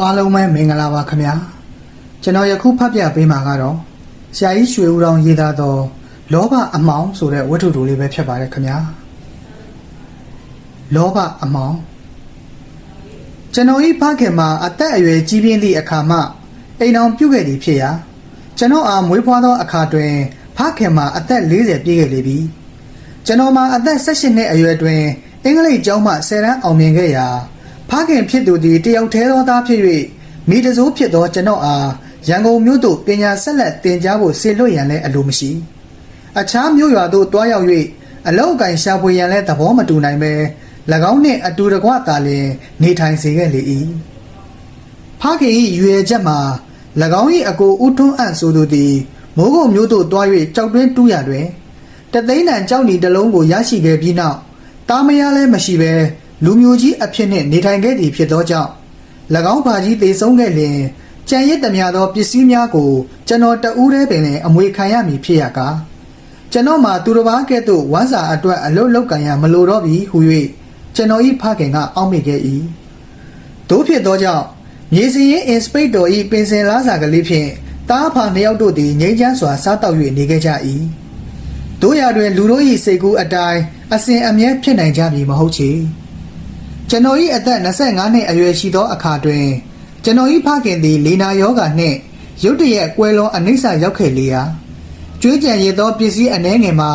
အားလုံးပဲမင်္ဂလာပါခင်ဗျာကျွန်တော်ယခုဖတ်ပြပေးမှာကတော့ဆရာကြီးရွှေဦးတော်ရေးသားသောလောဘအမောင်ဆိုတဲ့ဝတ္ထုတူလေးပဲဖြစ်ပါတယ်ခင်ဗျာလောဘအမောင်ကျွန်တော်ဤဖခင်မှာအသက်အရွယ်ကြီးပြင်းသည့်အခါမှအိမ်အောင်ပြုတ်ခဲ့သည်ဖြစ်ရာကျွန်တော်အားမွေးဖွားသောအခါတွင်ဖခင်မှာအသက်40ပြည့်ခဲ့လေပြီကျွန်တော်မှာအသက်18နှစ်အရွယ်တွင်အင်္ဂလိပ်ကျောင်းမှ10တန်းအောင်မြင်ခဲ့ရာ ဖခင်ဖြစ်သူသည်တယောက်တည်းသောသားဖြစ်၍မိတစိုးဖြစ်သောကျွန်တော်အားရန်ကုန်မြို့သို့ပညာဆက်လက်သင်ကြားဖို့ဆေလွတ်ရန်လည်းအလိုမရှိအခြားမြို့ရွာသို့တွားရောက်၍အလောက်အကင်ရှာဖွေရန်လည်းသဘောမတူနိုင်ပဲ၎င်းနှင့်အတူတကွသာလျှင်နေထိုင်စေခဲ့လေ၏ဖခင်၏ရွယ်ချက်မှာ၎င်း၏အကိုဦးထွန်းအံ့ဆိုသူသည်မိုးကုတ်မြို့သို့တွား၍ကြောက်တွင်းတူးရတွင်တသိန်းတန်ကြောက်နီတစ်လုံးကိုရရှိခဲ့ပြီးနောက်တာမယားလည်းမရှိပဲ လူမျိုးကြီးအဖြစ်နှင့်နေထိုင်ခဲ့သည်ဖြစ်သောကြောင့်၎င်းဘာကြီးသေဆုံးခဲ့လျင်ကြံရစ်သမျှသောပစ္စည်းများကိုကျွန်တော်တဦးတည်းပင်လည်းအမွေခံရမည်ဖြစ်ရကားကျွန်တော်မှာသူတစ်ပါးကဲ့သို့ဝမ်းစာအတွက်အလုတ်လောက်ကန်ရမလိုတော့ပြီဟု၍ကျွန်တော်၏ဖခင်ကအောက်မေ့ခဲ့၏တို့ဖြစ်သောကြောင့်မြေစီရင်အင်စပိတ်တော်၏ပင်စင်လားစာကလေးဖြင့်တားဖာနှစ်ယောက်တို့သည်ငိမ့်ချမ်းစွာစားတောက်၍နေခဲ့ကြ၏တို့ရတွင်လူတို့၏စိတ်ကူးအတိုင်းအစဉ်အမြဲဖြစ်နိုင်ကြမည်မဟုတ်ချေ ကျွန်တော်၏အသက်25နှစ်အရွယ်ရှိသောအခါတွင်ကျွန်တော်၏ဖခင်သည်လေနာယောဂနှင့်ရုတ်တရက်ကွဲလွန်အနိစ္စရောက်ခဲ့လေရာကျွေးကြံရည်သောပစ္စည်းအနှဲငယ်မှာ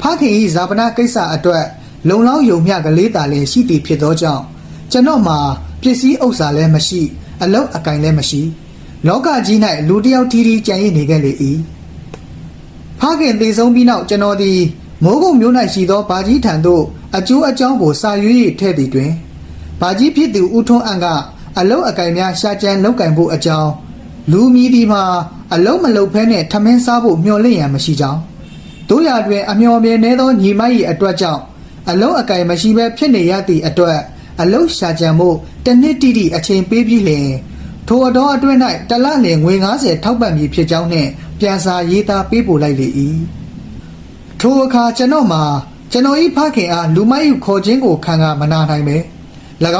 ဖခင်၏ဇာပနာကိစ္စအတွက်လုံလောက်ယုံမျှကလေးတာလည်းရှိသည်ဖြစ်သောကြောင့်ကျွန်တော်မှာပစ္စည်းဥစ္စာလည်းမရှိ အလောက်အကင်လည်းမရှိ လောကကြီး၌လူတစ်ယောက်ထီးထီးကြံရည်နေခဲ့လေ၏ဖခင်သေဆုံးပြီးနောက်ကျွန်တော်သည်မိုးကုတ်မျိုး၌ရှိသောဘာကြီးထံသို့အကျိုးအကြောင်းကိုစာရွေး၍ထည့်သည်တွင် ဘာကြီးဖြစ်သူဦးထွန်းအံ့ကအလုတ်အကင်များရှာကြံလောက်ကင်ဖို့အကြောင်းလူမီဒီမှာအလုတ်မလုတ်ဖဲနဲ့ထမင်းစားဖို့မျှော်လင့်ရန်မရှိကြောင်းတို့ရတွင်အမျော်မြင်နေသောညီမ၏အတွက်ကြောင့်အလုတ်အကင်မရှိဘဲဖြစ်နေရသည့်အတွက်အလုတ်ရှာကြံမှုတစ်နှစ်တိတိအချိန်ပေးပြီးလျှင်ထိုအတော်အတွင်း၌တလလင်ငွေ90ထောက်ပံ့မည်ဖြစ်ကြောင်းနှင့်ပြန်စာရေးသားပေးပို့လိုက်လေ၏ထိုအခါကျွန်တော်မှာကျွန်တော်၏ဖခင်အားလူမိုက်ယူခေါ်ခြင်းကိုခံကမနာနိုင်ပဲ၎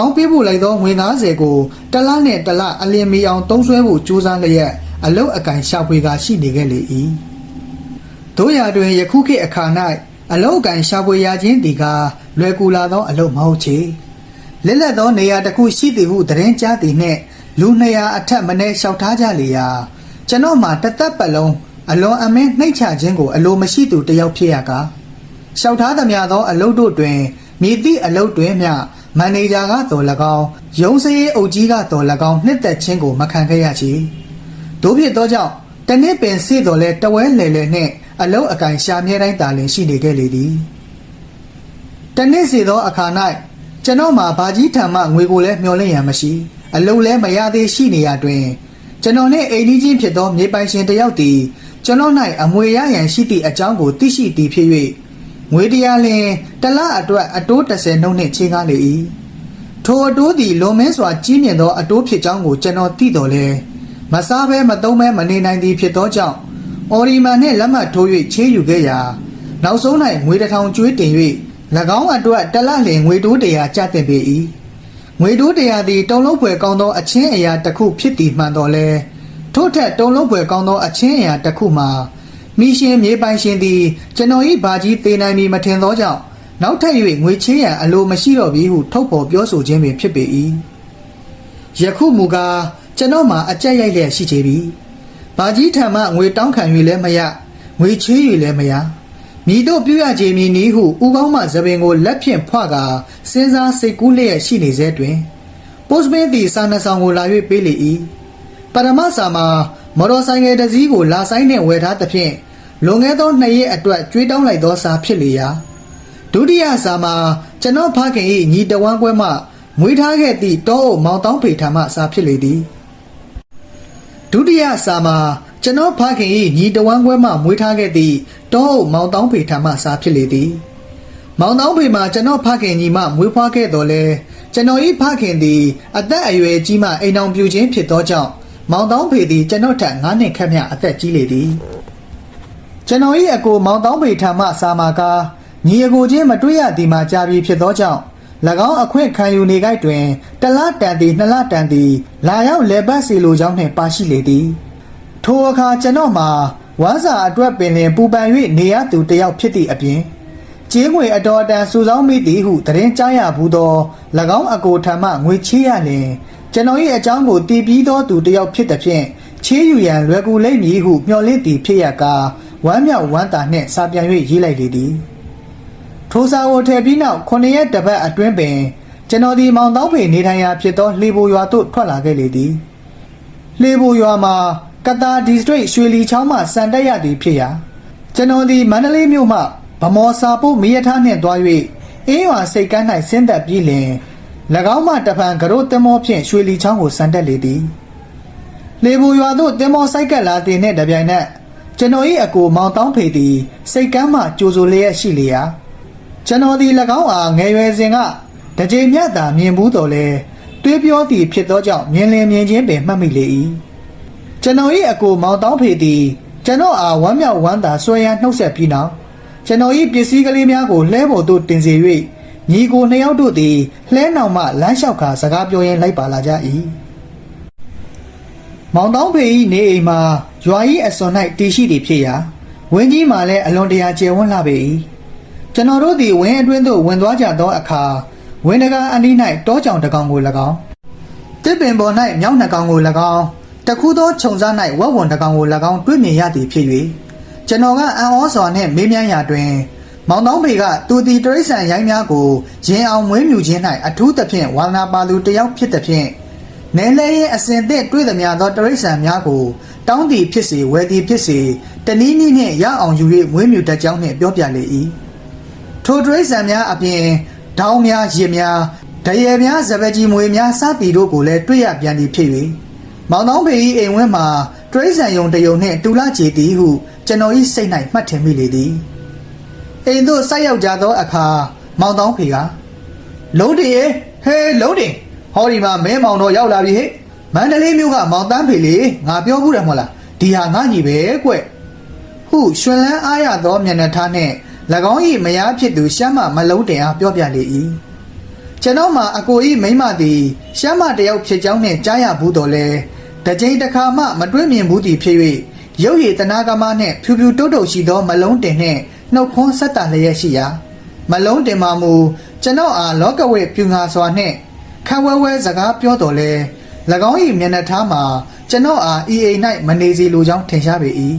င်းပေးပို့လိုက်သောငွေ90ကိုတလနဲ့တလအလင်းမီအောင်သုံးဆွဲဖို့ကြိုးစားလျက်အလုတ်အကင်ရှာဖွေကရှိနေခဲ့လေ၏တို့ရာတွင်ယခုခေတ်အခါ၌အလုတ်အကင်ရှာဖွေရခြင်းသည်ကလွယ်ကူလာသောအလုတ်မဟုတ်ချေလက်လက်သောနေရာတစ်ခုရှိသည်ဟုသတင်းကြားသည်နှင့်လူ200အထက်မနေလျှောက်ထားကြလေရာကျွန်တော်မှာတသက်ပတ်လုံးအလွန်အမင်းနှိမ့်ချခြင်းကိုအလိုမရှိသူတစ်ယောက်ဖြစ်ရကားလျှောက်ထားသမျှသောအလုပ်တို့တွင်မြည်သည့်အလုပ်တွင်မျှ မန်နေဂျာကတော်၎င်းရုံးစရေးအုပ်ကြီးကတော်၎င်းနှစ်သက်ခြင်းကိုမခံခဲ့ရချေတို့ဖြစ်သောကြောင့်တနစ်ပင်စေတော်လဲတဝဲလေလေနှင့်အလုတ်အကင်ရှာမြဲတိုင်းတာလင်ရှိနေခဲ့လေသည်တနစ်စီသောအခါ၌ကျွန်တော်မှာဘာကြီးထံမှငွေကိုလည်းမျှော်လင့်ရန်မရှိ အလုတ်လည်းမရသေးရှိနေရတွင်ကျွန်တော်နှင့်အိမ်ကြီးချင်းဖြစ်သောမြေပိုင်ရှင်တစ်ယောက်သည်ကျွန်တော်၌အမွေရရန်ရှိသည့်အကြောင်းကိုသိရှိသည်ဖြစ်၍ ငွေတရားလင်တလအတွက်အတိုး30နှုန်းနှင့်ချင်းကားလေ၏ထိုအတိုးသည်လွန်မင်းစွာကြီးမြင့်သောအတိုးဖြစ်ကြောင်းကိုကျွန်တော်သိတော်လဲမစားဘဲမသုံးဘဲမနေနိုင်သည်ဖြစ်သောကြောင့်အော်ရီမန်နှင့်လက်မှတ်ထိုး၍ချေးယူခဲ့ရာနောက်ဆုံး၌ငွေတစ်ထောင်ကျွေးတင်၍၎င်းအတွက်တလလင်ငွေတိုးတရားကျတင်ပေ၏ငွေတိုးတရားသည်တုံလုံးပွဲကောင်းသောအချင်းအရာတစ်ခုဖြစ်သည်မှန်တော်လဲထို့ထက်တုံလုံးပွဲကောင်းသောအချင်းအရာတစ်ခုမှာ မိရှင်မြေပိုင်ရှင်သည်ကျွန်တော်၏ဘာကြီးသေးနိုင်မည်မထင်သောကြောင့်နောက်ထပ်၍ငွေချေးရန်အလိုမရှိတော့ပြီဟုထုတ်ဖော်ပြောဆိုခြင်းပင်ဖြစ်ပေ၏ယခုမူကားကျွန်တော်မှာအကြက်ရိုက်လျက်ရှိချေပြီဘာကြီးထံမှငွေတောင်းခံ၍လည်းမရငွေချေး၍လည်းမရမိတို့ပြုရကြမည်နည်းဟုဦးကောင်းမှသပင်ကိုလက်ဖြင့်ဖွာကာစဉ်းစားစိတ်ကူးလျက်ရှိနေစေတွင်ပို့စမင်းသည်စာနှဆောင်ကိုလာ၍ပေးလေ၏ပရမစာမှာမော်တော်ဆိုင်ငယ်တစ်စီးကိုလာဆိုင်နှင့်ဝယ်ထားသဖြင့် လွန်ခဲ့သောနှစ်ရက်အတွက်ကြွေးတောင်းလိုက်သောစာဖြစ်လေရာဒုတိယစာမှာကျွန်တော်ဖခင်၏ညီတဝမ်းကွဲမှမွေးထားခဲ့သည့်တောအုပ်မောင်တောင်းဖေထံမှစာဖြစ်လေသည်ဒုတိယစာမှာကျွန်တော်ဖခင်၏ညီတဝမ်းကွဲမှမွေးထားခဲ့သည့်တောအုပ်မောင်တောင်းဖေထံမှစာဖြစ်လေသည် မောင်တောင်းဖေမှာကျွန်တော်ဖခင်ညီမမွေးဖွားခဲ့တော်လဲကျွန်တော်၏ဖခင်သည် အသက်အရွယ်ကြီးမှအိမ်အောင်ပြူခြင်းဖြစ်သောကြောင့်မောင်တောင်းဖေသည်ကျွန်တော်ထက်9နှစ်ခန့်မြအသက်ကြီးလေသည် ကျွန်တော်၏အကိုမောင်တောင်းဖေထံမှစာမာကားညီအကိုချင်းမတွေ့ရသည်မှာကြာပြီဖြစ်သောကြောင့်၎င်းအခွင့်ခံယူနေကြတွင်တလတန်သည်နှစ်လတန်သည်လာရောက်လေပတ်စီလိုကြောင်းနှင့်ပါရှိလေသည်ထိုအခါကျွန်တော်မှာဝမ်းစာအတွက်ပင်လင်ပူပန်၍နေရသူတစ်ယောက်ဖြစ်သည့်အပြင်ကျေးငွေအတော်အတန်စုဆောင်းမိသည်ဟုသတင်းကြားရဘူးသော၎င်းအကိုထံမှငွေချေးရလျင်ကျွန်တော်၏အကြောင်းကိုတည်ပြီးသောသူတစ်ယောက်ဖြစ်သည်ဖြင့်ချေးယူရန်လွယ်ကူလိမ့်မည်ဟုမျှော်လင့်သည်ဖြစ်ရကာ ဝမ်းမြောက်ဝမ်းသာနှင့်စာပြန်၍ရေးလိုက်လေသည်ထိုစာကိုထည့်ပြီးနောက်9ရက်တပတ်အတွင်းပင်ကျွန်တော်ဒီမောင်တောင်းဖေနေထိုင်ရာဖြစ်သောလှေဘိုရွာသို့ထွက်လာခဲ့လေသည်လှေဘိုရွာမှာကတာဒီစထရိတ်ရွှေလီချောင်းမှစံတက်ရသည်ဖြစ်ရာကျွန်တော်ဒီမန္တလေးမြို့မှဗမော်စာပုတ်မီးရထားနှင့်တွား၍အင်းရွာစိတ်ကမ်း၌ဆင်းသက်ပြီးလင်၎င်းမှတဖန်ကရိုးတင်မောဖြင့်ရွှေလီချောင်းကိုစံတက်လေသည်လေဘူရွာသို့တင်မောစိုက်ကပ်လာတဲ့နှင့်တပြိုင်နက် ကျွန်တော်၏အကိုမောင်တောင်းဖေသည် စိတ်ကမ်းမှကြိုဆိုလျက်ရှိလျာကျွန်တော်သည်၎င်းအားငယ်ရွယ်စဉ်ကတကြိမ်မြတ်သာမြင်ဘူးတော်လဲတွေးပြောသည်ဖြစ်သောကြောင့်မြင်လင်မြင်ချင်းပင်မှတ်မိလေ၏ကျွန်တော်၏အကိုမောင်တောင်းဖေသည်ကျွန်တော်အားဝမ်းမြောက်ဝမ်းသာဆွဲရန်နှုတ်ဆက်ပြီးနောက်ကျွန်တော်၏ပစ္စည်းကလေးများကိုလှဲပေါ်သို့တင်စေ၍ညီကိုနှစ်ယောက်တို့သည်လှဲနောင်မှလမ်းလျှောက်ခါစကားပြောရင်းလိုက်ပါလာကြ၏ မောင်တောင်းဖေ၏နေအိမ်မှာရွာ၏အစွန်၌တည်ရှိသည်ဖြစ်ရာဝင်းကြီးမှလည်းအလွန်တရာကျယ်ဝန်းလာပေ၏ကျွန်တော်တို့သည်ဝင်းအတွင်းသို့ဝင်သွားကြသောအခါဝင်းတကားအနီး၌တောကြောင်တစ်ကောင်ကို၎င်းတစ်ပင်ပေါ်၌မြောက်နှကောင်ကို၎င်းတခုသောခြုံစား၌ဝက်ဝံတစ်ကောင်ကို၎င်းတွေ့မြင်ရသည်ဖြစ်၍ကျွန်တော်ကအံ့ဩစွာနှင့်မေးမြန်းရာတွင် မောင်တောင်းဖေကသူသည်တရိษံရိုင်းများကိုရင်အောင်မွေးမြူခြင်း၌အထူးသဖြင့်ဝါနာပါလူတစ်ယောက်ဖြစ်သည်ဖြင့် နေလဲရဲ့အစဉ်သင့်တွေ့သမျှသောတရိษံများကိုတောင်းသည်ဖြစ်စေဝယ်သည်ဖြစ်စေတနည်းနည်းနှင့်ရအောင်ယူ၍မွေးမြူတတ်ကြောင်းနှင့်ပြောပြလေ၏ထိုတရိษံများအပြင်ဒေါင်းများရစ်များဒရဲများစပက်ကြီးမွေများစသည်တို့ကိုလည်းတွေ့ရပြန်သည်ဖြစ်၍မောင်တောင်းဖေ၏အိမ်ဝင်းမှာတရိษံယုံတယုံနှင့်တူလာကြည်သည်ဟုကျွန်တော်၏စိတ်၌မှတ်ထင်မိလေသည် အိမ်သို့ဆိုက်ရောက်ကြသောအခါမောင်တောင်းဖေကလုံးတင်ရေဟဲလုံးတင် ဟောဒီမှာမဲမောင်တော့ရောက်လာပြီဟဲ့မန္တလေးမြို့ကမောင်တန်းဖေလေငါပြောဘူးတယ်မဟုတ်လားဒီဟာငါညီပဲကွဟုရွှင်လန်းအားရသောမျက်နှာထားနှင့်၎င်း၏မယားဖြစ်သူရှမ်းမမလုံးတင်အားပြောပြလေ၏ကျွန်တော်မှာအကို၏မိန်းမသည်ရှမ်းမတစ်ယောက်ဖြစ်ကြောင်းနှင့်ကြားရဘူးတော်လဲတစ်ကြိမ်တစ်ခါမှမတွေ့မြင်ဘူးသည်ဖြစ်၍ရုပ်ရည်တနာကမနှင့်ဖြူဖြူတုတ်တုတ်ရှိသောမလုံးတင်နှင့်နှုတ်ခွန်းဆက်တာလျက်ရှိရာမလုံးတင်မှမူကျွန်တော်အားလောကဝေပြူငါစွာနှင့် ခဝဲဝဲစကားပြောတော်လဲ၎င်း၏မျက်နှာထားမှာကျွန်တော်အားဤအိမ်၌မနေစီလိုကြောင်းထင်ရှားပေ၏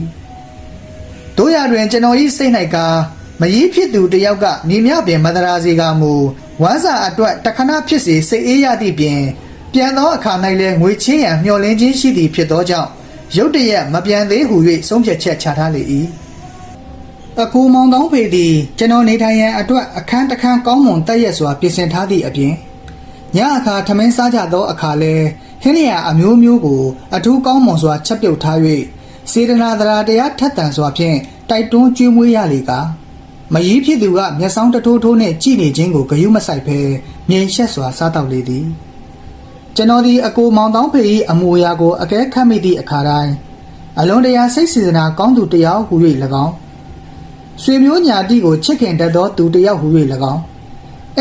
တို့ရတွင်ကျွန်တော်၏စိတ်၌ကမยีဖြစ်သူတစ်ယောက်ကမြေမြပင်မဒရာစီကမူဝမ်းစာအတွက်တခဏဖြစ်စေစိတ်အေးရသည့်ပြင်ပြန်သောအခါ၌လည်းငွေချင်းရန်မျှော်လင့်ခြင်းရှိသည်ဖြစ်သောကြောင့်ရုတ်တရက်မပြန်သေးဟု၍ဆုံးဖြတ်ချက်ချထားလေ၏အကူမောင်တောင်းဖေသည်ကျွန်တော်နေထိုင်ရန်အတွက်အခန်းတစ်ခန်းကောင်းမွန်တက်ရက်စွာပြင်ဆင်ထားသည့်အပြင် ညအခါထမင်းစားကြသောအခါလဲဟင်းလျာအမျိုးမျိုးကို အထူးကောင်းမွန်စွာချက်ပြုတ်ထား၍စေတနာသရာတရားထက်သန်စွာဖြင့်တိုက်တွန်းကျွေးမွေးရလေကာမယီးဖြစ်သူကမျက်စောင်းတထိုးထိုးနှင့်ကြည်နေခြင်းကိုဂယုမဆိုင်ဘဲမြင်ရှက်စွာစားတောက်လေသည်ကျွန်တော်ဒီအကိုမောင်တောင်းဖေ၏အမူအရာကိုအကဲခတ်မိသည့်အခါတိုင်းအလွန်တရာစိတ်စေတနာကောင်းသူတစ်ယောက်ဟူ၍၎င်းဆွေမျိုးညာတိကိုချစ်ခင်တတ်သောသူတစ်ယောက်ဟူ၍၎င်း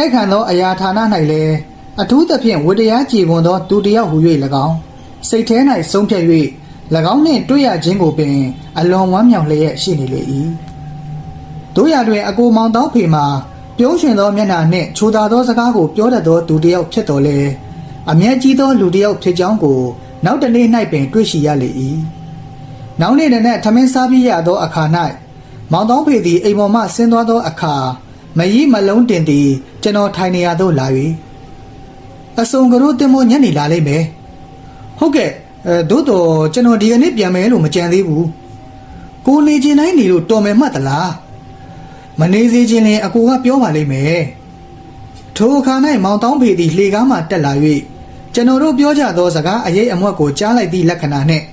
ဧခံသောအရာဌာန၌လည်း အထူးသဖြင့်ဝတ္တရားကြည်ပွန်သောသူတစ်ယောက်ဟူ၍၎င်းစိတ်ထဲ၌ဆုံးဖြတ်၍၎င်းနှင့်တွေ့ရခြင်းကိုပင် အလွန်ဝမ်းမြောက်လျက်ရှိနေလေ၏တို့ရတွင်အကိုမောင်တောင်းဖေမှာပြုံးရွှင်သောမျက်နှာနှင့်ချိုသာသောစကားကိုပြောတတ်သောသူတစ်ယောက်ဖြစ်တော်လဲအမျက်ကြီးသောလူတစ်ယောက်ဖြစ်ကြောင်းကို နောက်တစ်နေ့၌ပင်တွေ့ရှိရလေ၏နောက်နေ့နဲ့ထမင်းစားပြီးရသောအခါ၌မောင်တောင်းဖေသည်အိမ်ပေါ်မှဆင်းသွားသောအခါမယီမလုံးတင်သည်ကျွန်တော်ထိုင်နေရသို့လာ၍ အစုံကရိုးတင်မညနေလာလိမ့်မယ်ဟုတ်ကဲ့အဲတို့တော့ကျွန်တော်ဒီကနေ့ပြန်မယ်လို့မကြံသေးဘူးကိုနေချင်းတိုင်းနေလို့တော်မယ်မှတ်သလားမနေစေခြင်းလည်းအကိုကပြောပါလိမ့်မယ်ထိုအခါ၌မောင်တောင်းဖေသည်လှေကားမှတက်လာ၍ကျွန်တော်တို့ပြောကြသောစကားအရေးအမွက်ကိုကြားလိုက်သည့်လက္ခဏာနှင့်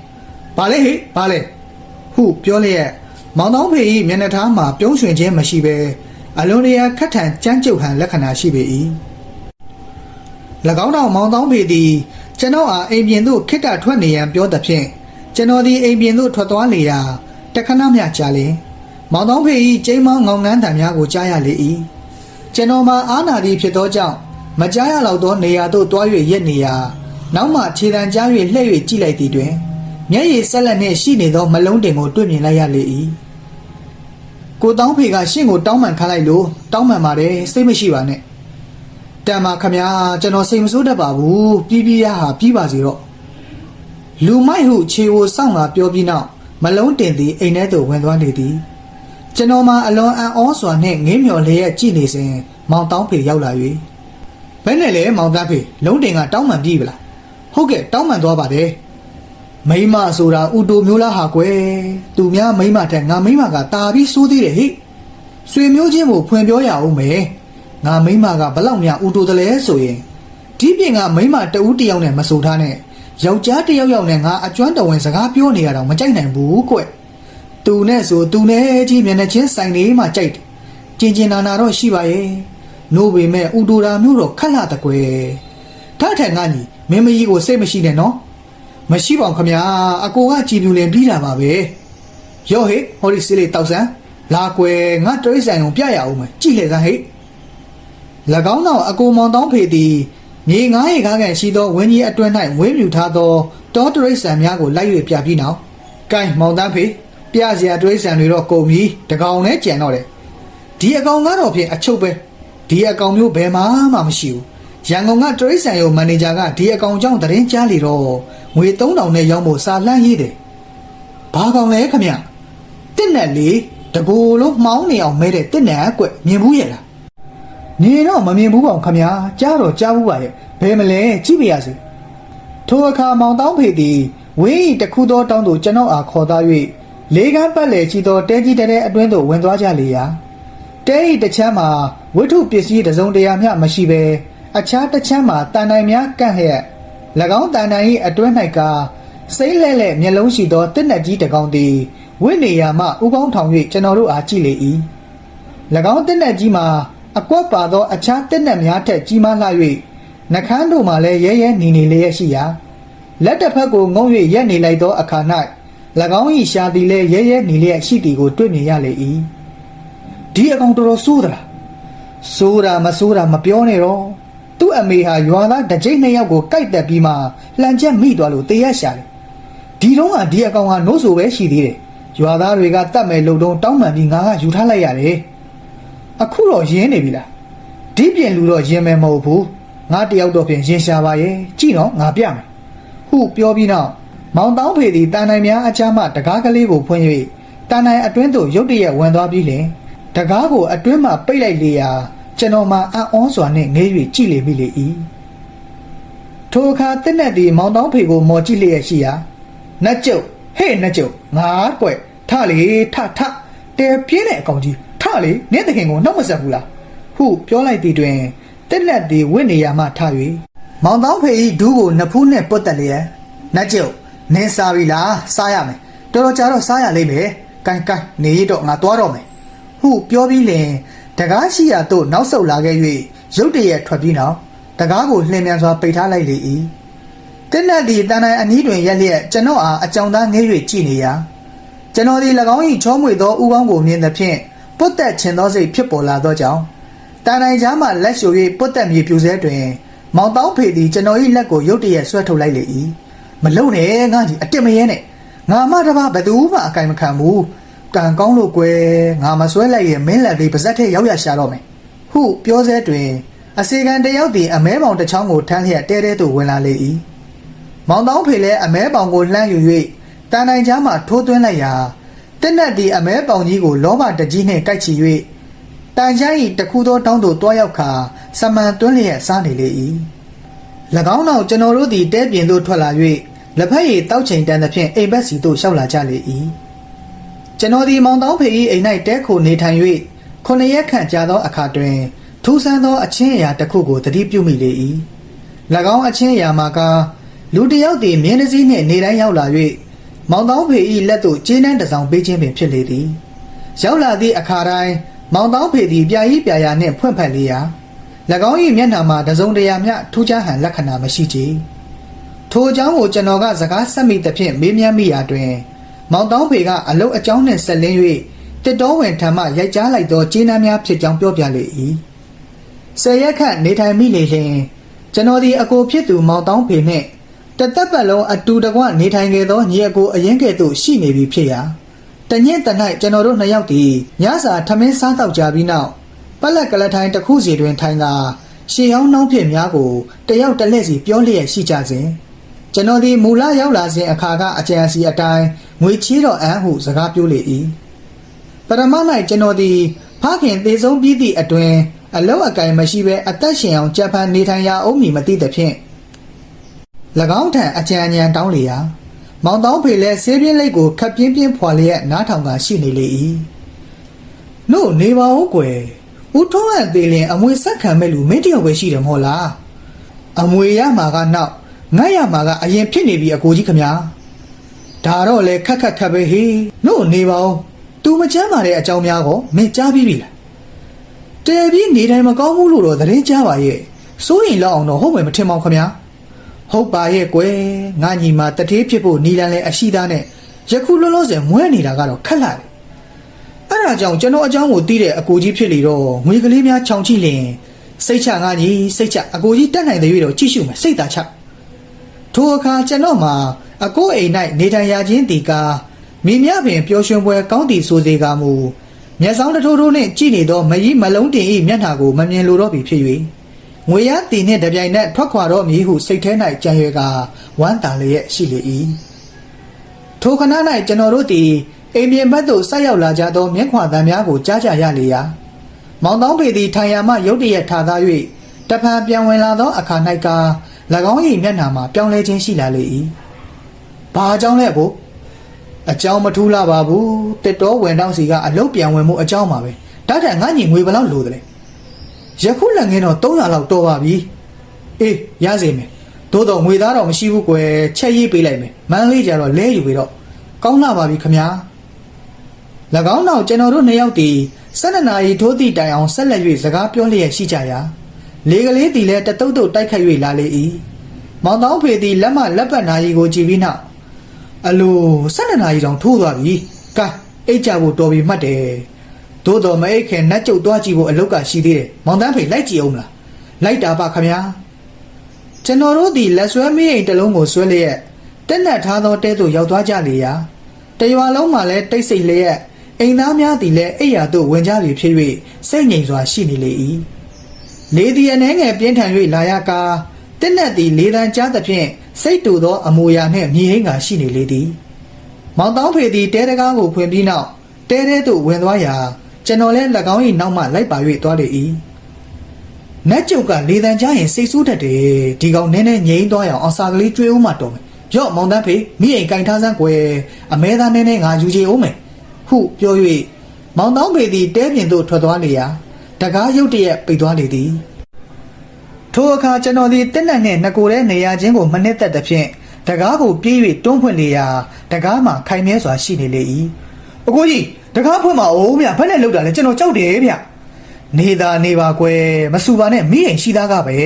ဘာလဲဟေ့ဘာလဲဟုပြောလျက်မောင်တောင်းဖေ၏မျက်နှာထားမှာပြုံးရွှင်ခြင်းမရှိဘဲအလွန်တရာခက်ထန်ကြမ်းကြုတ်ဟန်လက္ခဏာရှိပေ၏၎ င်းတော်မောင်တောင်းဖေသည်ကျွန်တော်အားအိမ်ပြင်သို့ခိတ္တထွက်နေရန်ပြောသဖြင့်ကျွန်တော်သည်အိမ်ပြင်သို့ထွက်သွားလေရာတခဏမျှကြာလျင်မောင်တောင်းဖေ၏ကျိမ်းမောင်းငောင်ငန်းတံများကိုကြားရလေ၏ကျွန်တော်မှာအာနာသည်ဖြစ်သောကြောင့်မကြားရတော့သောနေရာသို့တွား၍ရက်နေရာနောက်မှခြေတံကြား၍လှည့်၍ကြည့်လိုက်သည်တွင်မျက်ရည်ဆက်လက်နှင့်ရှိနေသောမလုံးတင်ကိုတွေ့မြင်လိုက်ရလေ၏ကိုတောင်းဖေကရှင့်ကိုတောင်းပန်ခါလိုက်လို့တောင်းပန်ပါတယ်စိတ်မရှိပါနဲ့ တန်ပါခမညာကျွန်တော်စိတ်မဆိုးတတ်ပါဘူးပြီးပြီးရဟာပြီးပါစီတော့လူမိုက်ဟုခြေကိုစောင့်လာပြောပြီးနောက်မလုံးတင်သည်အိမ်ထဲသို့ဝင်သွားလေသည်ကျွန်တော်မှအလွန်အံ့ဩစွာနှင့်ငင်းမျော်လျက်ကြည့်နေစဉ်မောင်တောင်းဖေရောက်လာ၍ဘယ်နဲ့လဲမောင်သားဖေလုံးတင်ကတောင်းပန်ပြီဗလားဟုတ်ကဲ့တောင်းပန်သွားပါတယ်မိမဆိုတာဥတိုမျိုးလားဟာကွယ်သူများမိမတဲ့ငါမိမကတာပြီးစိုးသေးတယ်ဟိဆွေမျိုးချင်းကိုဖွင့်ပြောရအောင်မယ် ငါမိမကဘလောက်များဥတိုတလဲဆိုရင်ဒီပြင်ကမိမတဦးတယောက်နဲ့မဆိုထားနဲ့ယောက်ျားတယောက်ယောက်နဲ့ငါအကျွမ်းတော်ဝင်စကားပြောနေရတော့မကြိုက်နိုင်ဘူးကွယ်သူနဲ့ဆိုသူနဲ့ကြီးမျက်နှာချင်းဆိုင်နေမှကြိုက်တယ်။ကျင်ကျင်နာနာတော့ရှိပါရဲ့။နို့ပေမဲ့ဥတူတာမျိုးတော့ခက်လာတကွယ်။ထားထန်ကညီမင်းမကြီးကိုစိတ်မရှိနဲ့နော်။မရှိပါဘူးခမညာအကိုကကြည်ပြူလင်ပြီးတာပါပဲ။ရော့ဟေ့ဟောဒီစီလေးတောက်ဆန်းလာကွယ်ငါတရိတ်ဆိုင်ကိုပြရအောင်မယ်ကြည့်လေစမ်းဟေ့။၎ င်းတော့အကိုမောင်တောင်းဖေသည်မြေငားရေကားကန်ရှိသောဝင်းကြီးအတွင်း၌ဝင်းမြူထားသောတောတရိတ်ဆန်များကိုလိုက်၍ပြပြီးနောက်။ကဲမောင်တန်းဖေပြစရာတရိတ်ဆန်တွေတော့ကုန်ပြီတကောင်နဲ့ကြံတော့တယ်။ဒီအကောင်ကတော့ဖြင့်အချုပ်ပဲ။ဒီအကောင်မျိုးဘယ်မှမှမရှိဘူး။ရန်ကုန်ကတရိတ်ဆန်ရုံမန်နေဂျာကဒီအကောင်ကြောင့်သတင်းကြားလေတော့ငွေ3000နဲ့ရောင်းဖို့စာလှမ်းရေးတယ်။ဘာကောင်လဲခမ။တစ်နဲ့လေတကူလုံးမှောင်းနေအောင်မဲတဲ့တစ်နဲ့အကွက်မြင်ဘူးရဲ့လား။ နေတော့မမြင်ဘူးကောင်ခမ။ကြားတော့ကြားဘူးပါရဲ့။ဘယ်မလဲကြည့်ပါရစေ။ထိုအခါမောင်တောင်းဖေသည်ဝင်းဤတစ်ခုသောတောင်းသို့ကျွန်ုပ်အားခေါ်သား၍လေးကန်းပတ်လည်ချီသောတဲကြီးတဲတဲအတွင်းသို့ဝင်သွားကြလေရာတဲဤတစ်ချမ်းမှာဝိထုပစ္စည်းတစ်စုံတရာမျှမရှိဘဲအခြားတစ်ချမ်းမှာတန်တိုင်များကန့်လျက်၎င်းတန်တိုင်၏အတွင်း၌ကစိမ့်လဲ့လဲ့မျက်လုံးရှိသောတစ်နက်ကြီးတစ်ကောင်သည်ဝိနေရာမှဥကောင်းထောင်၍ကျွန်တော်တို့အားကြည့်လေ၏၎င်းတစ်နက်ကြီးမှာ အကွက်ပါသောအခြားတစ်နက်များထက်ကြီးမားလှ၍နှကန်းတို့မှလည်းရဲရဲနေနေလျက်ရှိရာလက်တစ်ဖက်ကိုငုံ၍ရက်နေလိုက်သောအခါ၌၎င်း၏ရှာသည်လည်းရဲရဲနေလျက်ရှိသည်ကိုတွေ့မြင်ရလေ၏ဒီအကောင်တော်တော်ဆိုးသလားဆိုးတာမဆိုးတာမပြောနဲ့တော့သူ့အမေဟာရွာသားတစ်ကြိမ်နှစ်ယောက်ကိုကြိုက်တက်ပြီးမှလှန်ချက်မိသွားလို့တေးရရှာတယ်ဒီတော့ကဒီအကောင်ကနိုးဆိုပဲရှိသေးတယ်ရွာသားတွေကတတ်မဲ့လုံတုံးတောင်းပန်ပြီးငါကယူထားလိုက်ရတယ် အခုတော့ရင်းနေပြီလားဒီပြင်လူတော့ရင်မယ်မဟုတ်ဘူးငါတယောက်တော့ပြင်ရင်ရှာပါရဲ့ကြည့်တော့ငါပြမယ်ဟုပြောပြီးနောက်မောင်တောင်းဖေသည်တန်နိုင်များအချမ်းမှတကားကလေးကိုဖွင့်၍တန်နိုင်အတွင်းသို့ရုတ်တရက်ဝင်သွားပြီးလင်တကားကိုအတွင်းမှပိတ်လိုက်လေရာကျွန်တော်မှအံ့ဩစွာနှင့်ငေး၍ကြည့်လေမိလေ၏ထိုအခါတစ်နက်သည်မောင်တောင်းဖေကိုမော်ကြည့်လျက်ရှိရာနတ်ကျုပ်ဟဲ့နတ်ကျုပ်ငါကွက်ထလေထထတဲပြင်းတဲ့အကောင်ကြီးထ လေနင်းတခင်ကိုနှောက်မဆက်ဘူးလားဟုပြောလိုက်သည်တွင်တစ်နက်သည်ဝင့်နေရာမှထ၍မောင်တောင်းဖေ၏ဒူးကိုနဖူးနှင့်ပုတ်တက်လျက်နတ်ကျုပ်နင်းစားပြီလားစားရမယ်တော်တော်ကြာတော့စားရလိမ့်မယ်ကိုင်းကိုင်းနေရတော့ငါသွားတော့မယ်ဟုပြောပြီးလင်တကားရှိရာသို့နောက်ဆုတ်လာခဲ့၍ရုတ်တရက်ထွက်ပြီးနောက်တကားကိုလှင်မြန်စွာပိတ်ထားလိုက်လေ၏တင်းနက်ဒီတန်တိုင်းအနီးတွင်ရက်လျက်ကျွန်တော်အားအကြောင်သားငဲ၍ကြည့်နေရာကျွန်တော်ဒီ၎င်း၏ချောမွေသောဥကောင်းကိုမြင်သဖြင့် ပုတ်တက်ချင်သောစိတ်ဖြစ်ပေါ်လာသောကြောင့်တန်တိုင်းကြားမှလက်လျှို၍ပုတ်တက်မြေပြူစဲတွင် မောင်တောင်းဖေသည်ကျွန်တော်၏လက်ကိုရုတ်တရက်ဆွဲထုတ်လိုက်လေ၏မလုံနဲ့ငါကြီးအစ်စ်မရဲနဲ့ငါမတပါဘယ်သူမှအကင်မခံဘူးကံကောင်းလို့ကွယ်ငါမဆွဲလိုက်ရင်မင်းလက်လေးပါဇက်ထဲရောက်ရရှာတော့မယ်ဟုပြောစဲတွင်အစီကံတယောက်သည်အမဲပေါင်တစ်ချောင်းကိုထမ်းလျက်တဲတဲသို့ဝင်လာလေ၏မောင်တောင်းဖေလည်းအမဲပေါင်ကိုလှမ်းယူ၍တန်တိုင်ကြားမှထိုးသွင်းလိုက်ရာ တက်နက်သည်အမဲပေါင်ကြီးကိုလောဘတကြီးနှင့်ကိုက်ချီ၍တန်ချမ်း၏တခုသောတောင်းသို့တွားရောက်ခါစမန်သွင်းလျက်စားနေလေ၏၎င်းနောက်ကျွန်တော်တို့သည်တဲပြင်သို့ထွက်လာ၍လက်ဖက်ရည်တောက်ချိန်တန်သဖြင့်အိမ်ဘက်စီသို့ရှောက်လာကြလေ၏ကျွန်တော်သည်မောင်တောင်းဖေ၏အိမ်၌တဲခိုနေထိုင်၍ခုနှစ်ရက်ခန့်ကြာသောအခါတွင်ထူးဆန်းသောအချင်းအရာတစ်ခုကိုသတိပြုမိလေ၏၎င်းအချင်းအရာမှာကလူတစ်ယောက်သည်မြင်းတစ်စီးနှင့်နေတိုင်းရောက်လာ၍ မောင်တောင်းဖေ၏လက်သို့ကျင်းနှန်းတစ်စောင်ပေးခြင်းပင်ဖြစ်လေသည်ရောက်လာသည့်အခါတိုင်းမောင်တောင်းဖေသည်ပြာကြီးပြာရာနှင့်ဖွင့်ဖက်လေရာ၎င်း၏မျက်နှာမှာတစုံတရာမျှထူးခြားဟန်လက္ခဏာမရှိချေထိုအကြောင်းကိုကျွန်တော်ကစကားဆက်မိသဖြင့်မေးမြန်းမိရာတွင် မောင်တောင်းဖေကအလုတ်အကြောင်းနှင့်ဆက်လင်း၍တစ်တော်ဝင်ထံမှရိုက်ကြားလိုက်သောကျင်းနှမ်းများဖြစ်ကြောင်းပြောပြလေ၏ဆယ်ရက်ခန့်နေထိုင်မိလေလျင်ကျွန်တော်ဒီအကိုဖြစ်သူမောင်တောင်းဖေနှင့် တသက်ပတ်လုံးအတူတကွနေထိုင်ခဲ့သောညီအကိုအရင်ကဲ့သို့ရှိနေပြီဖြစ်ရာတညင့်တ၌ကျွန်တော်တို့နှစ်ယောက်သည်ညစာထမင်းစားတော့ကြပြီးနောက်ပလက်ကလထိုင်တစ်ခုစီတွင်ထိုင်ကာရှေးဟောင်းနှောင်းဖြစ်များကိုတယောက်တစ်လက်စီပြောလျက်ရှိကြစဉ်ကျွန်တော်ဒီမူလရောက်လာစဉ်အခါကအကြံစီအတိုင်းငွေချေးတော်အန်းဟုစကားပြောလေ၏ပရမ၌ကျွန်တော်ဒီဖခင်သေးဆုံးပြီးသည့်အတွင်အလောက်အကင်မရှိဘဲအသက်ရှင်အောင်ကြံဖန်နေထိုင်ရအောင်မည်မသိသဖြင့်၎ င်းထံအကြံဉာဏ်တောင်းလေရာမောင်တောင်းဖေလဲဆေးပြင်းလိတ်ကိုခပ်ပြင်းပြင်းဖွာလျက်နားထောင်ကရှိနေလေ၏နို့နေပါဦးကွယ်ဦးထုံးအပ်သေးလင်အမွေဆက်ခံမဲ့လူမင်းတယောက်ပဲရှိတယ်မဟုတ်လားအမွေရမှာကနောက်ငတ်ရမှာကအရင်ဖြစ်နေပြီအကိုကြီးခမညာဒါတော့လေခက်ခက်ခက်ပဲဟေးနို့နေပါဦး तू မချမ်းပါတဲ့အကြောင်းများကိုမင်းကြားပြီးပြီလားတဲပြီးနေတိုင်းမကောင်းဘူးလို့တော့သတင်းကြားပါရဲ့စိုးရင်လောက်အောင်တော့ဟုတ်မယ်မထင်ပါဘူးခင်ဗျာ ဟုတ်ပါရဲ့ကွယ်ငါညီမတတိဖြစ်ဖို့နီလန်လဲအရှိသားနဲ့ယခုလောလောဆယ်မွဲနေတာကတော့ခက်လာတယ်အဲ့ဒါကြောင့်ကျွန်တော်အကြောင်းကိုသိတဲ့အကိုကြီးဖြစ်လေတော့ငွေကလေးများခြောင်ကြည့်လင်စိတ်ချငါညီစိတ်ချအကိုကြီးတက်နိုင်တဲ့ရွေးတော့ကြည့်ရှုမယ်စိတ်သာချထိုအခါကျွန်တော်မှာအကိုအိမ်၌နေထိုင်ရခြင်းတီကာမိမြပင်ပျော်ရွှင်ပွဲကောင်းတီဆိုစေကမူမျက်စောင်းတစ်ထိုးထိုးနှင့်ကြည့်နေသောမကြီးမလုံးတင်၏မျက်နှာကိုမမြင်လိုတော့ပြီဖြစ်၍ ငွေရတင်နှင့်တပြိုင်နက်ထွက်ခွာတော့မည်ဟုစိတ်ထဲ၌ကြံရွယ်ကဝမ်းသာလျက်ရှိလေ၏ထိုခဏ၌ကျွန်တော်တို့သည်အိမ်ပြင်ဘက်သို့ဆက်ရောက်လာကြသောမျက်ခွာသံများကိုကြားကြရလေရာမောင်တောင်းပေသည်ထိုင်ရာမှရုတ်တရက်ထားသား၍တဖန်ပြန်ဝင်လာသောအခါ၌က၎င်း၏မျက်နှာမှာပြောင်းလဲခြင်းရှိလာလေ၏ဘာကြောင့်လဲကိုအကြောင်းမထူးလာပါဘူးတစ်တော်ဝင်တောင်းစီကအလုတ်ပြန်ဝင်မှုအကြောင်းပါပဲဒါထက်ငါညီငွေဘယ်လောက်လိုသလဲ ယခုလက်ငင်းတော့300လောက်တော်ပါပြီအေးရစေမယ်သို့တော့ငွေသားတော့မရှိဘူးကွယ်ချက်ရေးပေးလိုက်မယ်မန်းလေးကြတော့လဲယူပြီးတော့ကောင်းလာပါပြီခမညာ၎င်းနောက်ကျွန်တော်တို့နှစ်ယောက်တည်12နာရီထိုးသည့်တိုင်အောင်ဆက်လက်၍စကားပြောလျက်ရှိကြရာလေကလေးတည်လဲတတုတ်တုတ်တိုက်ခတ်၍လာလေ၏မောင်တောင်းဖေသည်လက်မလက်ပတ်နာရီကိုကြည့်ပြီးနောက်အလို၁၂နာရီတောင်ထိုးသွားပြီကဲအိတ်ကြဖို့တော်ပြီမှတ်တယ် သို့တော်မအိတ်ခင်နတ်ကျုပ်သွားကြည့်ဖို့အလောက်ကရှိသေးတယ်မောင်တန်းဖေလိုက်ကြည့်အောင်မလားလိုက်တာပါခမညာကျွန်တော်တို့ဒီလက်ဆွဲမင်းအိမ်တစ်လုံးကိုဆွဲလျက်တက်နက်ထားသောတဲသို့ရောက်သွားကြလေရာတရွာလုံးမှာလည်းတိတ်ဆိတ်လျက်အိမ်သားများသည်လည်းအိယာသို့ဝင်ကြပြီဖြစ်၍စိတ်ငြိမ်စွာရှိနေလေ၏လေဒီအနှဲငယ်ပြင်းထန်၍လာရကာတက်နက်သည်လေတံကြားသဖြင့်စိတ်တူသောအမူအရာနှင့်မြေဟိန်ကရှိနေလေသည်မောင်တောင်းဖေသည်တဲတကားကိုဖွင့်ပြီးနောက်တဲတဲသို့ဝင်သွားရာ ကျွန်တော်လည်း၎င်း၏နောက်မှလိုက်ပါ၍သွားလေ၏နတ်ကျုပ်ကလေတံကြားရင်စိတ်ဆိုးတတ်တယ်ဒီကောင်နည်းနည်းငြိမ်းသွားရအောင်အစာကလေးကျွေးဦးမှတော်မယ်ရော့မောင်တန်းဖေမိအိမ်ကင်ထားစမ်းကွယ်အမဲသားနည်းနည်းငါယူချေဦးမယ်ဟုပြော၍မောင်တောင်းဖေသည်တဲပြင်သို့ထွက်သွားလေရာတကားရုတ်တရက်ပိတ်သွားလေသည်ထိုအခါကျွန်တော်သည်တက်နက်နှင့်ငကိုတဲ့နေရာချင်းကိုမနစ်သက်သဖြင့်တကားကိုပြေး၍တွန်းဖွင့်လေရာတကားမှာခိုင်မြဲစွာရှိနေလေ၏အကိုကြီး တကားဖွင့်ပါဦးဗျဘယ်နဲ့လောက်တာလဲကျွန်တော်ကြောက်တယ်ဗျနေသာနေပါကွယ်မစူပါနဲ့မိရင်ရှိသားကပဲ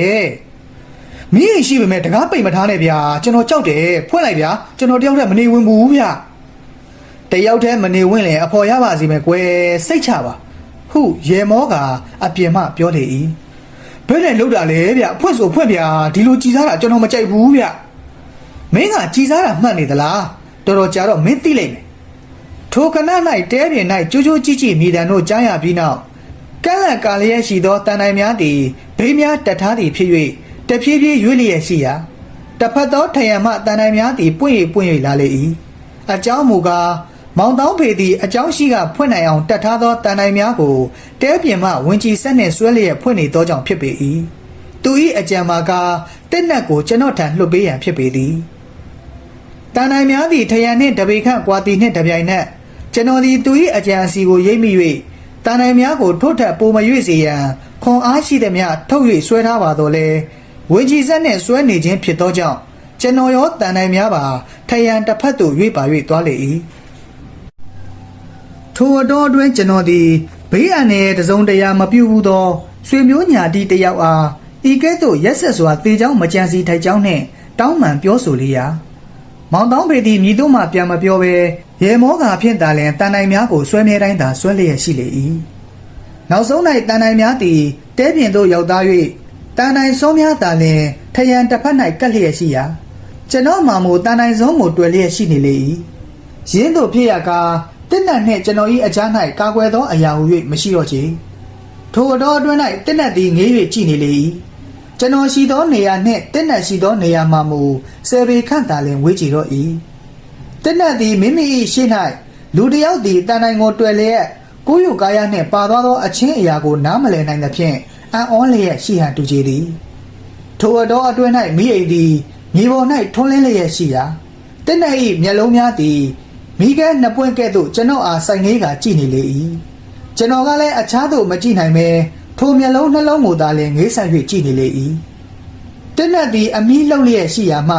မိရင်ရှိပေမဲ့တကားပိတ်မထားနဲ့ဗျာကျွန်တော်ကြောက်တယ်ဖွင့်လိုက်ဗျာကျွန်တော်တယောက်တည်းမနေဝင်ဘူးဗျတယောက်တည်းမနေဝင်ရင်အဖော်ရပါစီမယ်ကွယ်စိတ်ချပါဟုရေမောကအပြင်မှပြောလေ၏ဘယ်နဲ့လောက်တာလဲဗျဖွင့်ဆိုဖွင့်ဗျာဒီလိုကြည်စားတာကျွန်တော်မကြိုက်ဘူးဗျမင်းကကြည်စားတာမှတ်နေသလားတော်တော်ကြာတော့မင်းသိလိမ့်မယ် ထိုခဏ၌တဲပြင်၌ကြိုးကြိုးကြည့်ကြည့်မိတန်တို့ကြားရပြီးနောက်ကန့်လန့်ကာလျက်ရှိသောတန်တိုင်များသည်ဘေးများတက်ထားသည်ဖြစ်၍တဖြည်းဖြည်းရွေ့လျက်ရှိရာတစ်ဖက်သောထရံမှတန်တိုင်များသည်ပွင့်၍ပွင့်၍လာလေ၏အကြောင်းမူကားမောင်တောင်းဖေသည်အကြောင်းရှိကဖွင့်နိုင်အောင်တတ်ထားသောတန်တိုင်များကိုတဲပြင်မှဝင်ကြီးဆက်နှင့်ဆွဲလျက်ဖွင့်နေသောကြောင့်ဖြစ်ပေ၏သူ၏အကြံမှာကားတက်နက်ကိုကျွန်တော်ထံလွှတ်ပေးရန်ဖြစ်ပေသည်တန်တိုင်များသည်ထရံနှင့်တပေခန့်ကွာတီနှင့်တပြိုင်နက် ကျွန်တော်သည်သူ၏အကြံအစီကိုရိပ်မိ၍တန်တိုင်များကိုထို့ထက်ပိုမရွေ့စေရန်ခွန်အားရှိသည်များထုတ်၍ဆွဲထားပါတော့လေဝင်ကြီးဆက်နှင့်ဆွဲနေခြင်းဖြစ်သောကြောင့်ကျွန်တော်ရောတန်တိုင်များပါထရံတစ်ဖက်သို့ရွေ့ပါ၍သွားလေ၏ထိုအတော်အတွင်းကျွန်တော်သည်ဘေးအန္တရာယ်တစ်စုံတရာမပြုဘူးသောဆွေမျိုးညာတီတစ်ယောက်အားဤကဲ့သို့ရက်ဆက်စွာတေချောင်းမကြံစီထိုက်ကြောင်းနှင့်တောင်းပန်ပြောဆိုလေရာမောင်တောင်းပေသည်မြည်တို့မှပြန်မပြောဘဲ ရေမောကာဖြင့်သာလျှင်တန်တိုင်များကိုဆွဲမြဲတိုင်းသာဆွဲလျက်ရှိလေ၏နောက်ဆုံး၌တန်နိုင်များသည်တဲပြင်သို့ရောက်သား၍တန်နိုင်ဆုံးများသာလျှင်ထရန်တစ်ဖက်၌ကပ်လျက်ရှိရာကျွန်တော်မှမူတန်နိုင်ဆုံးကိုတွေ့လျက်ရှိနေလေ၏ရင်းတို့ဖြစ်ရကာတစ်နတ်နှင့်ကျွန်တော်၏အကြား၌ကာကွယ်သောအရာဟု၍မရှိတော့ချေထိုအတော်အတွင်း၌တစ်နတ်သည်ငေး၍ကြည်နေလေ၏ကျွန်တော်ရှိသောနေရာနှင့်တစ်နတ်ရှိသောနေရာမှမူဆယ်ပေခန့်သာလျှင်ဝေးကြည့်တော့၏ တစ်နတ်သည်မိမိ၏ရှေ့၌လူတစ်ယောက်သည်တန်နိုင်ကိုတွေ့လျက်ကိုယ်ယူကာယနှင့်ပါသွားသောအချင်းအရာကိုနားမလည်နိုင်သဖြင့်အံ့ဩလျက်ရှိဟန်တူကြသည်ထိုအတော်အတွင်း၌မိအိမ်သည်မြေပေါ်၌ထွန်းလင်းလျက်ရှိရာတက်နေ၏မျက်လုံးများသည်မိခဲနှစ်ပွင့်ကဲ့သို့ကျွန်တော်အားစိုက်နေကကြည့်နေလေ၏ကျွန်တော်ကလည်းအခြားသို့မကြည့်နိုင်ပဲထိုမျက်လုံးနှလုံးကိုသာလျှင်ငေးဆန်၍ကြည့်နေလေ၏တက်နေသည်အမီးလှုပ်လျက်ရှိရာမှ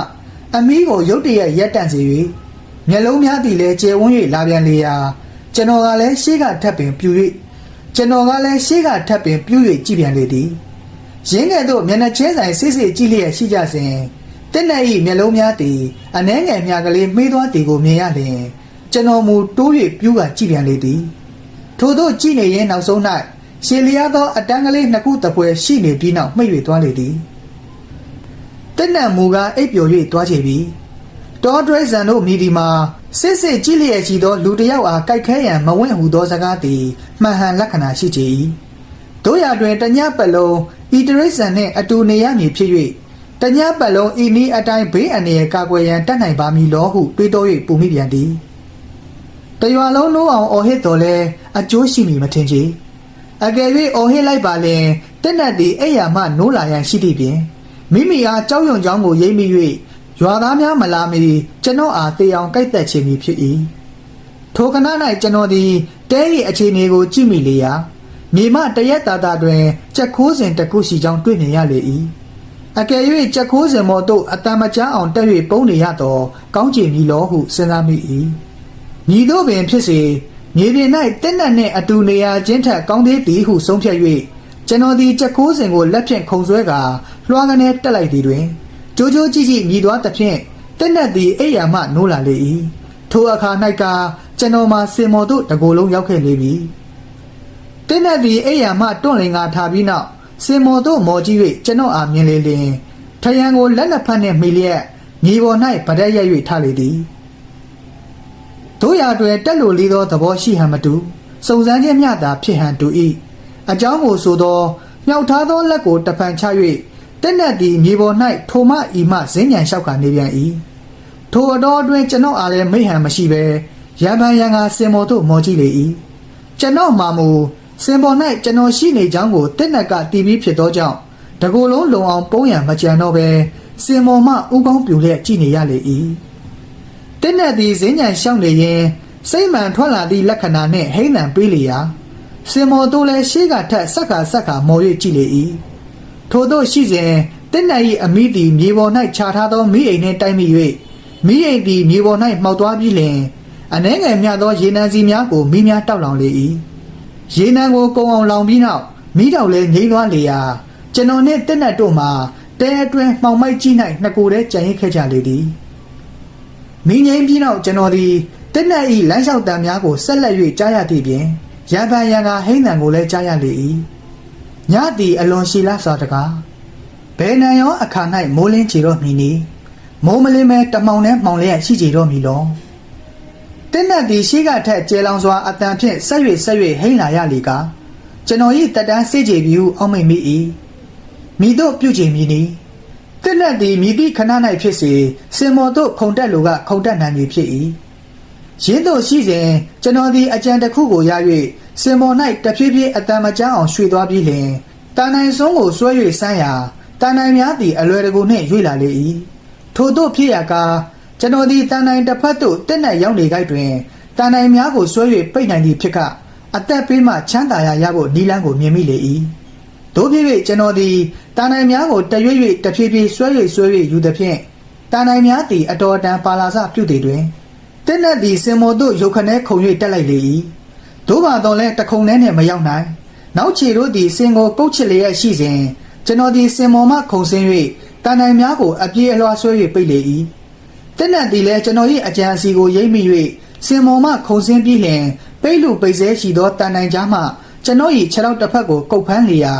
အမီးကိုရုတ်တရက်ရက်တန့်စေ၍ မျက်လုံးများသည်လည်းကျယ်ဝန်း၍လာပြန်လေရာကျွန်တော်ကလည်းရှေ့ကထပ်ပင်ပြူ၍ကျွန်တော်ကလည်းရှေ့ကထပ်ပင်ပြူ၍ကြည့်ပြန်လေသည်ရင်းကဲ့သို့မျက်နှာချင်းဆိုင်စစ်စစ်ကြည့်လျက်ရှိကြစဉ်တက်နေ၏မျက်လုံးများသည်အနှဲငယ်မြကလေးမေးသွားသည်ကိုမြင်ရလျင်ကျွန်တော်မူတိုး၍ပြူးကကြည့်ပြန်လေသည်ထို့သောကြည့်နေရင်နောက်ဆုံး၌ရှေလျားသောအတန်းကလေးနှစ်ခုတပွဲရှိနေပြီးနောက်မှိတ်၍သွားလေသည်တက်နံမူကအိပ်ပျော်၍သွားချေပြီ တောဒရိဇန်တို့မိဒီမှာစစ်စစ်ကြည့်လျက်ရှိသော လူတစ်ယောက်အားကြိုက်ခဲရန်မဝင့်ဟုသောစကားသည်မှန်ဟန်လက္ခဏာရှိကြ၏တို့ရတွင်တညပတ်လုံးဤတရိษံနှင့်အတူနေရမည်ဖြစ်၍တညပတ်လုံးဤနည်းအတိုင်းဘေးအန္တရာယ်ကာကွယ်ရန်တတ်နိုင်ပါမည်လောဟုတွေးတော၍ပူမိပြန်သည်တရွာလုံးနိုးအောင်အော်ဟစ်တော်လဲအကျိုးရှိမည်မထင်ချေအကယ်၍အော်ဟစ်လိုက်ပါလျင်တက်နတ်သည်အဲ့ရမှနိုးလာရန်ရှိသည့်ပြင်မိမိအားကြောက်ရွံ့ကြောင်းကိုရိပ်မိ၍ ရွာသားများမလာမီကျွန်တော်အားတေအောင်ကြိုက်သက်ခြင်းမည်ဖြစ်၏ထိုခဏ၌ကျွန်တော်သည်တဲ၏အခြေအနေကိုကြည့်မိလေရာမြေမတရက်တာတာတွင်ကြက်ခိုးစဉ်တစ်ခုစီကြောင်းတွေ့နေရလေ၏အကယ်၍ကြက်ခိုးစဉ်မော်တို့အတန်မချအောင်တက်၍ပုံနေရတော့ကောင်းချင်ပြီလောဟုစဉ်းစားမိ၏ညီတို့ပင်ဖြစ်စေမြေပြင်၌တက်နတ်နှင့်အတူနေရာချင်းထက်ကောင်းသေးသည်ဟုဆုံးဖြတ်၍ကျွန်တော်သည်ကြက်ခိုးစဉ်ကိုလက်ဖြင့်ခုံဆွဲကာလွှားကနေတက်လိုက်သည်တွင် ကြိုးကြိုးကြည့်ကြည့်မြည်သွားသဖြင့်တက်နတ်သည်အိယာမှနိုးလာလေ၏ထိုအခါ၌ကကျွန်တော်မှာစင်မော်တို့တကိုယ်လုံးရောက်ခဲ့လေပြီတင်းနဲ့ဒီအိယာမှတွန့်လင်ကထားပြီးနောက်စင်မော်တို့မော်ကြီး၍ကျွန်တော်အားမြင်လေလျင်ထရန်ကိုလက်နှစ်ဖက်နှင့်မိလျက်မြေပေါ်၌ဗဒက်ရက်၍ထားလေသည်တို့ရာတွင်တက်လိုလေးသောသဘောရှိဟန်မတူစုံစမ်းခြင်းမျှသာဖြစ်ဟန်တူ၏အကြောင်းကိုဆိုသောမြောက်ထားသောလက်ကိုတဖန်ချ၍ တက်နဲ့သည်မြေပေါ်၌ထိုမဤမှဇင်းညံလျှောက်ခါနေပြန်၏ထိုအတော်အတွင်းကျွန်တော်အားလည်းမိဟန်မရှိဘဲရံပန်ရံကစင်မော်တို့မော်ကြည့်လေ၏ကျွန်တော်မှမူစင်ပေါ်၌ကျွန်တော်ရှိနေကြောင်းကိုတက်နက်ကတီးပြီးဖြစ်သောကြောင့်တကူလုံးလုံအောင်ပုံးရံမကြံတော့ပဲစင်ပေါ်မှဥကောင်းပြူလျက်ကြည့်နေရလေ၏တက်နက်သည်ဇင်းညံရှောင်းနေရင်စိတ်မှန်ထွက်လာသည့်လက္ခဏာနှင့်ဟိမ့်နံပေးလျာစင်မော်တို့လည်းရှေးကထက်ဆက်ခါဆက်ခါမော်၍ကြည့်လေ၏ ထို့သောရှိစဉ်တက်နက်၏အမိသည်မြေပေါ်၌ခြာထားသောမိအိမ်နှင့်တိုက်မိ၍မိအိမ်သည်မြေပေါ်၌မှောက်သွားပြီးလျှင်အနှဲငယ်မြသောရေနံစီများကိုမိများတောက်လောင်လေ၏ရေနံကိုကုံအောင်လောင်ပြီးနောက်မိတောက်လဲငိမ့်သွားလေရာကျွန်တော်နှင့်တက်နက်တို့မှာတဲအတွင်းမှောင်မိုက်ကြီး၌နှစ်ကိုယ်တည်းကြံရစ်ခဲ့ကြလေသည်မိငိမ့်ပြီးနောက်ကျွန်တော်သည်တက်နက်၏လမ်းလျှောက်တံများကိုဆက်လက်၍ကြားရသည့်ပြင်ရံပန်ရံကဟိမ့်နံကိုလည်းကြားရလေ၏ ညသည်အလွန်ရှည်လစွာတကားဘယ်နံရောအခါ၌မိုးလင်းချေတော့မီနီမိုးမလင်းမဲတမောင်နဲ့မှောင်လျက်ရှိကြတော့မီလောတင်းနတ်ဒီရှိကထက်ကျဲလောင်စွာအတန်ဖြင့်ဆက်၍ဆက်၍ဟိမ့်လာရလေကကျွန်တော်၏တက်တန်းစေးကြပြီဟုအောက်မိတ်မိ၏မိတို့ပြုတ်ချင်မည်နီတင်းနတ်ဒီမိသည့်ခဏ၌ဖြစ်စေစင်မော်တို့ခုံတက်လူကခုံတက်နိုင်မည်ဖြစ်၏ရင်းတို့ရှိစဉ်ကျွန်တော်သည်အကြံတစ်ခုကိုရ၍ စင်မော်၌တဖြည်းဖြည်းအတန်မကျအောင်ရွှေ့သွားပြီးလျှင်တာနိုင်စွန်းကိုဆွဲ၍ဆန်းရာတာနိုင်များသည်အလွယ်တကူနှင့်ရွေ့လာလေ၏ထို့သောဖြစ်ရာကားကျွန်တော်သည်တန်နိုင်တစ်ဖက်သို့တက်နဲ့ရောက်နေကြတွင်တန်နိုင်များကိုဆွဲ၍ပိတ်နိုင်သည့်ဖြစ်ကအသက်ပေးမှချမ်းသာရရဖို့နီလန်းကိုမြင်မိလေ၏တို့ဖြစ်၍ကျွန်တော်သည်တန်နိုင်များကိုတရွေ့၍တဖြည်းဖြည်းဆွဲ၍ဆွဲ၍ယူသည်ဖြင့်တန်နိုင်များသည်အတော်တန်ပါလာစပြုသည်တွင်တက်နဲ့သည်စင်မော်တို့ရုတ်ခနဲခုံ၍တက်လိုက်လေ၏ တို့ပါတော့လဲတခုံထဲနှင့်မရောက်နိုင်နောက်ခြေတို့သည်စင်ကိုကုတ်ချစ်လျက်ရှိစဉ်ကျွန်တော်သည်စင်မော်မှခုံဆင်း၍တန်နိုင်များကိုအပြေးအလွှာဆွဲ၍ပိတ်လေ၏တက်နတ်သည်လည်းကျွန်တော်၏အကြံအစီကိုရိပ်မိ၍စင်မော်မှခုံဆင်းပြီးလျင်ပိတ်လူပိတ်ဆဲရှိသောတန်နိုင်ကြားမှကျွန်တော်၏ခြေထောက်တစ်ဖက်ကိုကုတ်ဖမ်းလျာ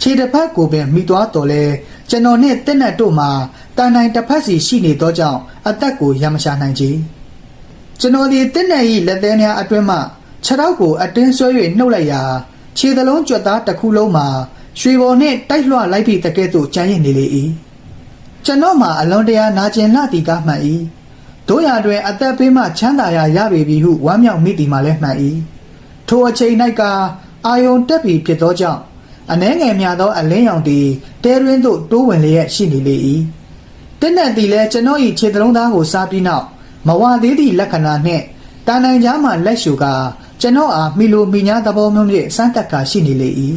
ခြေတစ်ဖက်ကိုပင်မိသွားတော်လဲကျွန်တော်နှင့်တက်နတ်တို့မှာတန်တိုင်းတစ်ဖက်စီရှိနေသောကြောင့်အသက်ကိုရမရှာနိုင်ကြကျွန်တော်ဒီတက်နတ်၏လက်သေးများအတွင်းမှ ခြေထောက်ကိုအတင်းဆွဲ၍နှုတ်လိုက်ရာခြေသလုံးကြွက်သားတစ်ခုလုံးမှာရွှေပေါ်နှင့်တိုက်လွှလိုက်ပြီးတကဲ့သို့ကြမ်းရင်နေလေ၏ကျွန်တော်မှာအလွန်တရာနာကျင်လှသည်ကမှန်၏တို့ရတွင်အသက်ပေးမှချမ်းသာရာရပေပြီဟုဝမ်းမြောက်မိသည်မှလည်းမှန်၏ထိုအချိန်၌ကအာယုန်တက်ပြီးဖြစ်သောကြောင့်အနှဲငယ်များသောအလင်းရောင်သည်တဲရင်းသို့တိုးဝင်လျက်ရှိနေလေ၏တင်းနဲ့သည်လည်းကျွန်တော်၏ခြေသလုံးသားကိုစားပြီးနောက်မဝသေးသည့်လက္ခဏာနှင့်တာနိုင်ကြားမှလက်ရှုကာ ကျွန်တော်အားမိလိုမိညာသဘောမျိုးဖြင့်စမ်းတက်ကရှိနေလေ၏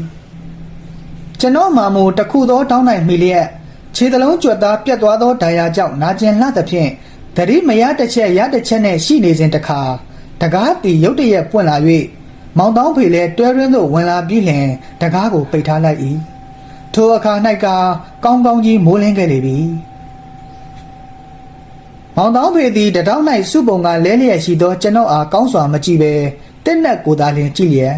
ကျွန်တော်မာမိုတစ်ခုသောတောင်းနိုင်မိလျက်ခြေသလုံးကြွက်သားပြတ်သွားသောဒဏ်ရာကြောင့်နာကျင်လှသဖြင့်တတိမရတစ်ချက်ရတစ်ချက်နဲ့ရှိနေစဉ်တခါတကားတီရုတ်တရက်ပွင့်လာ၍မောင်တောင်းဖေလည်းတွဲရင်းသို့ဝင်လာပြီးလျှင်တကားကိုပိတ်ထားလိုက်၏ထိုအခါ၌ကကောင်းကောင်းကြီးမိုးလင်းခဲ့လေပြီမောင်တောင်းဖေသည်တတောင်း၌စုပုံကလဲလျက်ရှိသောကျွန်ုပ်အားကောင်းစွာမကြည့်ပဲ တက်နက်ကိုသာလျှင်ကြည့်လျက်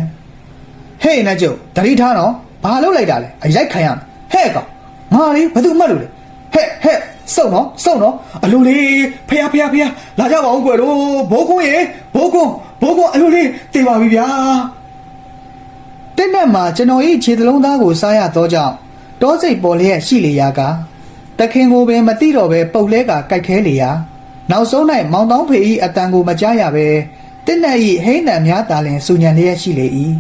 ဟေးနတ်ကျုပ်တတိထားနော်ဘာလုပ်လိုက်တာလဲအရိုက်ခံရမယ်ဟဲ့ကောင်ငါလေးဘာသူမှတ်လို့လဲဟဲ့ဟဲ့စုံနော်စုံနော်အလိုလေးဖះဖះဖះလာကြပါဦးကွယ်တို့ဘိုးကွန်းရေဘိုးကွန်းဘိုးကွန်းအလိုလေးတေပါပြီဗျာတက်နက်မှာကျွန်တော်ဤခြေသလုံးသားကိုစားရသောကြောင့်တောစိတ်ပေါ်လျက်ရှိလေရာကတခင်ကိုပင်မတိတော့ပဲပုတ်လဲကကြိုက်ခဲလေရာနောက်ဆုံး၌မောင်တောင်းဖေဤအတန်ကိုမကြားရပဲ တက်နက်ဤဟိမ့်တန်များသာလင်စူညံလျက်ရှိလေ၏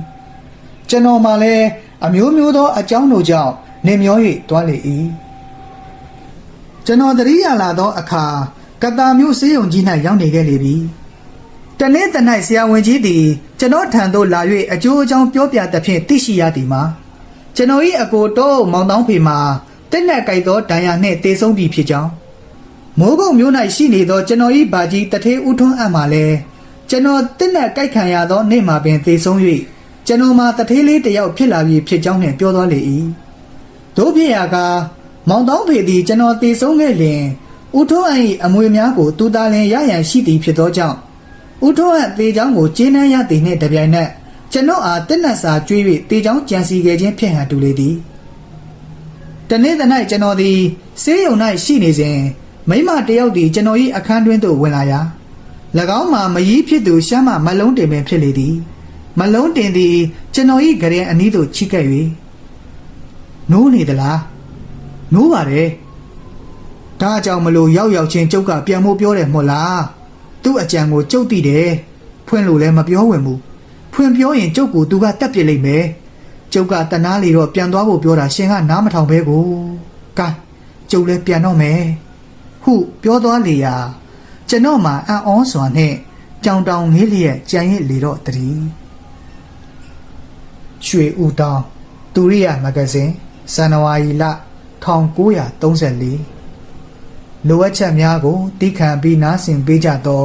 ကျွန်တော်မှလည်းအမျိုးမျိုးသောအကြောင်းတို့ကြောင့်နေမျော၍တွားလေ၏ကျွန်တော်တရိယာလာသောအခါကတာမျိုးစေးုံကြီး၌ရောက်နေခဲ့လေပြီတနေ့တ၌ဆရာဝန်ကြီးသည်ကျွန်တော်ထံသို့လာ၍အကျိုးအကြောင်းပြောပြသဖြင့်သိရှိရသည်မှာကျွန်တော်၏အကိုတော့မောင်တောင်းဖေမှာတက်နက်ကြိုက်သောဒဏ်ရာနှင့်တေဆုံးပြီဖြစ်ကြောင်းမိုးကုတ်မျိုး၌ရှိနေသောကျွန်တော်၏ဘာကြီးတထေးဦးထွန်းအံ့မှလည်း ကျွန်တော်တက်နက်ကြိုက်ခံရသောနေ့မှာပင်တေဆုံး၍ကျွန်တော်မှာတထေးလေးတစ်ယောက်ဖြစ်လာပြီဖြစ်ကြောင်းနှင့်ပြောသွားလေ၏တို့ဖြစ်ရာကမောင်တောင်းဖေသည်ကျွန်တော်တေဆုံးခဲ့လျင်ဦးထွန်းအံ့၏အမွေများကိုတူတာလင်ရရန်ရှိသည်ဖြစ်သောကြောင့်ဦးထွန်းအံ့တေချောင်းကိုကျင်းနှမ်းရသည်နှင့်တပြိုင်နက်ကျွန်တော်အားတက်နက်စာကျွေး၍တေချောင်းကြံစီခဲ့ခြင်းဖြစ်ဟန်တူလေသည်တနေ့တနေ့ကျွန်တော်သည်ဆေးရုံ၌ရှိနေစဉ်မိမတစ်ယောက်သည်ကျွန်တော်၏အခန်းတွင်းသို့ဝင်လာရာ၎ င်းမှာမယီးဖြစ်သူရှမ်းမမလုံးတင်ပင်ဖြစ်လေသည် မလုံးတင်သည် ကျွန်တော်၏ဂရင်အနီးသို့ချိကပ်၍နိုးနေသလားနိုးပါတယ်ဒါကြောင့်မလို့ရောက်ရောက်ချင်းကျုပ်ကပြန်မို့ပြောတယ်မို့လားသူ့အကြံကိုကျုပ်သိတယ်ဖွင့်လို့လည်းမပြောဝင်ဘူးဖွင့်ပြောရင်ကျုပ်ကိုသူကတက်ပြစ်လိုက်မယ်ကျုပ်ကတနာလေတော့ပြန်သွားဖို့ပြောတာရှင်ကနားမထောင်ပဲကိုကဲကျုပ်လည်းပြန်တော့မယ်ဟုပြောသွားလေရာ ကျွန်တော်မှအံ့ဩစွာနဲ့ကြောင်တောင်ငေးလျက်ကြံရစ်လေတော့တည်းရွှေဦးတောင်တူရိယမဂဇင်းဇန်နဝါရီလ1934လိုအပ်ချက်များကိုတီးခံပြီးနားဆင်ပေးကြသော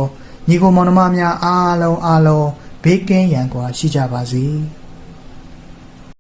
ညီကိုမောင်နှမများအားလုံးအားလုံးဘေးကင်းရန်ကွာရှိကြပါစေ။